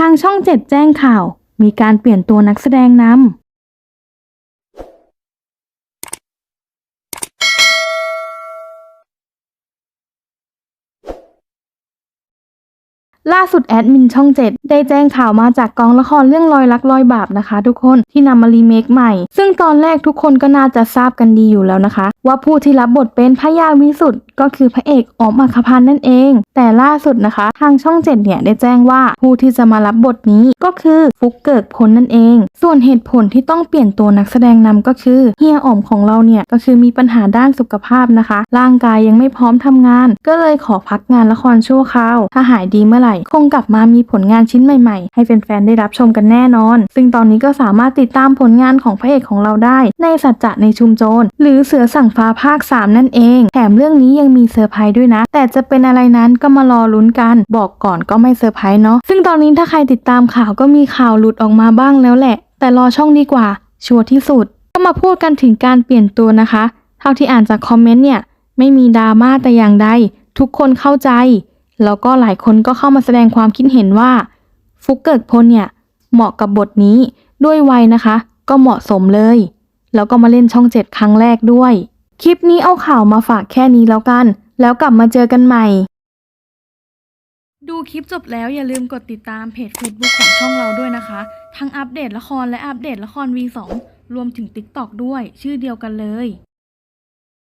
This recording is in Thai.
ทางช่องเจ็ดแจ้งข่าว มีการเปลี่ยนตัวนักแสดงนำล่าสุดแอดมินช่อง 7 ได้แจ้งข่าวมาจากกองละครเรื่องรอยรักรอยบาปนะคะ ทุกคนที่นำมารีเมคใหม่ ซึ่งตอนแรกทุกคนก็น่าจะทราบกันดีอยู่แล้วนะคะ ว่าผู้ที่รับบทเป็นพระยาวิสุทธ์ก็คือพระเอกอมอัคคพันธ์นั่นเอง แต่ล่าสุดนะคะ ทางช่อง7เนี่ยได้แจ้งว่าผู้ที่จะมารับบทนี้ก็คือฟุกเกิกพลนั่นเอง ส่วนเหตุผลที่ต้องเปลี่ยนตัวนักแสดงนำก็คือเฮียอมของเราเนี่ยก็คือมีปัญหาด้านสุขภาพนะคะ ร่างกายยังไม่พร้อมทำงาน ก็เลยขอพักงานละครชั่วคราว ถ้าหายดีเมื่อไหร่ คงกลับมามีผลงานชิ้นใหม่ๆ ให้แฟนๆได้รับชมกันแน่นอน ซึ่งตอนนี้ก็สามารถติดตามผลงานของพระเอกของเราได้ ในสัจจะในชุมโจรหรือเสือสั่งฟ้าภาค 3 นั่นเอง แถมเรื่องนี้ยังมีเซอร์ไพรส์ด้วยนะ แต่จะเป็นอะไรนั้นก็มารอลุ้นกัน บอกก่อนก็ไม่เซอร์ไพรส์เนาะ ซึ่งตอนนี้ถ้าใครติดตามข่าวก็มีข่าวหลุดออกมาบ้างแล้วแหละ แต่รอช่องดีกว่า ชัวร์ที่สุด ก็มาพูดกันถึงการเปลี่ยนตัวนะคะ เท่าที่อ่านจากคอมเมนต์เนี่ย ไม่มีดราม่าแต่อย่างใด ทุกคนเข้าใจ แล้วก็หลายคนก็เข้ามาแสดงความคิดเห็นว่า ฟุกเกิกพลเนี่ยเหมาะกับบทนี้ด้วยวัยนะคะ ก็เหมาะสมเลย แล้วก็มาเล่นช่องเจ็ดครั้งแรกด้วย คลิปนี้เอาข่าวมาฝากแค่นี้แล้วกัน แล้วกลับมาเจอกันใหม่ ดูคลิปจบแล้วอย่าลืมกดติดตามเพจ Facebook ของช่องเราด้วยนะคะ ทั้งอัปเดตละครและอัปเดตละคร V2 รวมถึง TikTok ด้วย ชื่อเดียวกันเลย